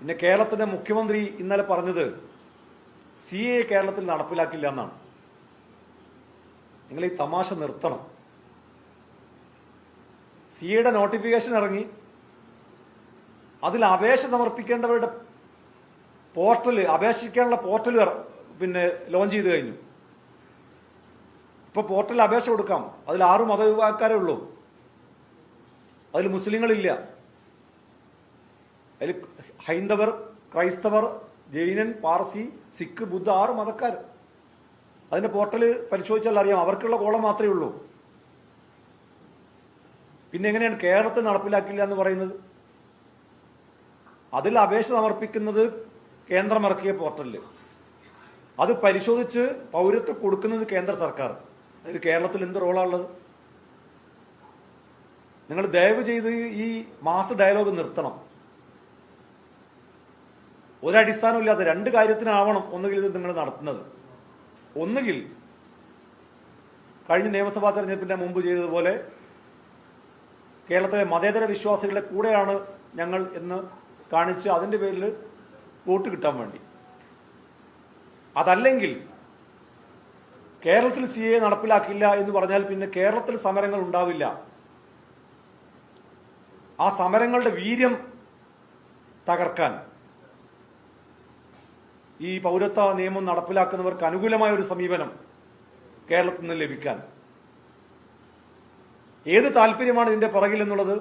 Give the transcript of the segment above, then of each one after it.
പിന്നെ കേരളത്തിന്റെ മുഖ്യമന്ത്രി ഇന്നലെ പറഞ്ഞത് സി എ കേരളത്തിൽ നടപ്പിലാക്കില്ല എന്നാണ്. നിങ്ങൾ ഈ തമാശ നിർത്തണം. സി എയുടെ നോട്ടിഫിക്കേഷൻ ഇറങ്ങി. അതിൽ അപേക്ഷ സമർപ്പിക്കേണ്ടവരുടെ പോർട്ടൽ അപേക്ഷിക്കാനുള്ള പോർട്ടൽ പിന്നെ ലോഞ്ച് ചെയ്ത് കഴിഞ്ഞു. ഇപ്പൊ പോർട്ടലിൽ അപേക്ഷ കൊടുക്കാം. അതിൽ ആറ് മതവിഭാഗക്കാരേ ഉള്ളൂ. അതിൽ മുസ്ലിങ്ങളില്ല. അതിൽ ഹൈന്ദവർ ക്രൈസ്തവർ ജൈനൻ പാർസി സിഖ് ബുദ്ധ ആറ് മതക്കാർ അതിന്റെ പോർട്ടൽ പരിശോധിച്ചാൽ അറിയാം. അവർക്കുള്ള കോളം മാത്രമേ ഉള്ളൂ. പിന്നെ എങ്ങനെയാണ് കേരളത്തെ നടപ്പിലാക്കില്ല എന്ന് പറയുന്നത്? അതിൽ അപേക്ഷ സമർപ്പിക്കുന്നത് കേന്ദ്രമിറക്കിയ പോർട്ടലിൽ അത് പരിശോധിച്ച് പൗരത്വം കൊടുക്കുന്നത് കേന്ദ്ര സർക്കാർ. അതിൽ കേരളത്തിൽ എന്ത് റോളാണുള്ളത് നിങ്ങൾ ദയവ് ചെയ്ത് ഈ മാസ് ഡയലോഗ് നിർത്തണം. ഒരടിസ്ഥാനമില്ലാതെ രണ്ട് കാര്യത്തിനാവണം ഒന്നുകിൽ ഇത് നിങ്ങൾ നടത്തുന്നത്. ഒന്നുകിൽ കഴിഞ്ഞ നിയമസഭാ തെരഞ്ഞെടുപ്പിന്റെ മുമ്പ് ചെയ്തതുപോലെ കേരളത്തിലെ മതേതര വിശ്വാസികളുടെ കൂടെയാണ് ഞങ്ങൾ എന്ന് കാണിച്ച് അതിന്റെ പേരിൽ വോട്ട് കിട്ടാൻ വേണ്ടി. അതല്ലെങ്കിൽ കേരളത്തിൽ സി എ നടപ്പിലാക്കില്ല എന്ന് പറഞ്ഞാൽ പിന്നെ കേരളത്തിൽ സമരങ്ങൾ ഉണ്ടാവില്ല. ആ സമരങ്ങളുടെ വീര്യം തകർക്കാൻ ഈ പൗരത്വ നിയമം നടപ്പിലാക്കുന്നവർക്ക് അനുകൂലമായ ഒരു സമീപനം കേരളത്തിൽ നിന്ന് ലഭിക്കാൻ. ഏത് താല്പര്യമാണ് ഇതിന്റെ പുറകിൽ എന്നുള്ളത്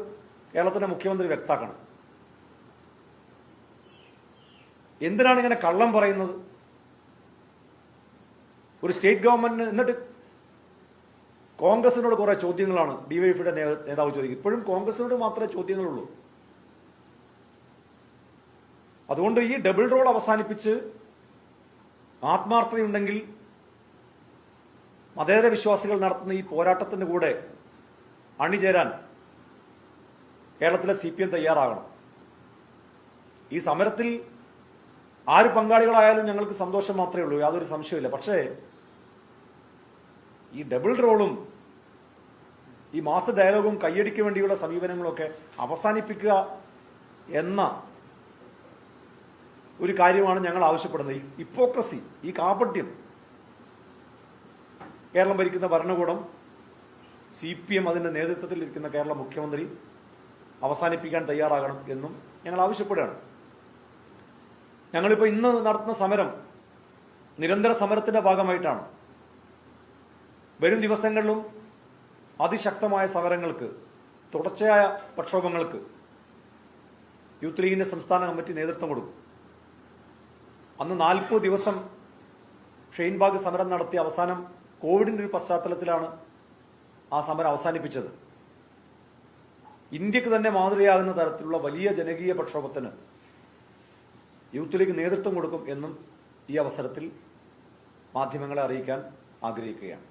കേരളത്തിന്റെ മുഖ്യമന്ത്രി വ്യക്താക്കണം എന്തിനാണ് ഇങ്ങനെ കള്ളം പറയുന്നത്? ഒരു സ്റ്റേറ്റ് ഗവൺമെന്റിന് എന്നിട്ട് കോൺഗ്രസിനോട് കുറെ ചോദ്യങ്ങളാണ് ഡിവൈഎഫിയുടെ നേതാവ് ചോദിക്കുന്നത്. ഇപ്പോഴും കോൺഗ്രസിനോട് മാത്രമേ ചോദ്യങ്ങളുള്ളൂ. അതുകൊണ്ട് ഈ ഡബിൾ റോൾ അവസാനിപ്പിച്ച് ആത്മാർത്ഥതയുണ്ടെങ്കിൽ മതേതര വിശ്വാസികൾ നടത്തുന്ന ഈ പോരാട്ടത്തിന്റെ കൂടെ അണിചേരാൻ കേരളത്തിലെ സി പി എം തയ്യാറാകണം. ഈ സമരത്തിൽ ആര് പങ്കാളികളായാലും ഞങ്ങൾക്ക് സന്തോഷം മാത്രമേ ഉള്ളൂ യാതൊരു സംശയമില്ല പക്ഷേ ഈ ഡബിൾ റോളും ഈ മാസ ഡയലോഗും കയ്യടിക്ക് വേണ്ടിയുള്ള സമീപനങ്ങളൊക്കെ അവസാനിപ്പിക്കുക എന്ന ഒരു കാര്യമാണ് ഞങ്ങൾ ആവശ്യപ്പെടുന്നത്. ഇപ്പോക്രസി ഈ കാപട്യം. കേരളം ഭരിക്കുന്ന ഭരണകൂടം സി പി എം അതിന്റെ നേതൃത്വത്തിൽ ഇരിക്കുന്ന കേരള മുഖ്യമന്ത്രി അവസാനിപ്പിക്കാൻ തയ്യാറാകണം എന്നും ഞങ്ങൾ ആവശ്യപ്പെടുകയാണ്. ഞങ്ങളിപ്പോൾ ഇന്ന് നടത്തുന്ന സമരം നിരന്തര സമരത്തിന്റെ ഭാഗമായിട്ടാണ്. വരും ദിവസങ്ങളിലും അതിശക്തമായ സമരങ്ങൾക്ക് തുടർച്ചയായ പ്രക്ഷോഭങ്ങൾക്ക് യൂത്ത് ലീഗിന്റെ സംസ്ഥാന കമ്മിറ്റി നേതൃത്വം കൊടുക്കും. അന്ന് നാൽപ്പത് ദിവസം ഷെയ്ൻബാഗ് സമരം നടത്തി അവസാനം കോവിഡിന്റെ ഒരു പശ്ചാത്തലത്തിലാണ് ആ സമരം അവസാനിപ്പിച്ചത്. ഇന്ത്യയ്ക്ക് തന്നെ മാതൃകയാകുന്ന തരത്തിലുള്ള വലിയ ജനകീയ പ്രക്ഷോഭത്തിന് യൂത്ത് ലീഗ് നേതൃത്വം കൊടുക്കും എന്നും ഈ അവസരത്തിൽ മാധ്യമങ്ങളെ അറിയിക്കാൻ ആഗ്രഹിക്കുകയാണ്.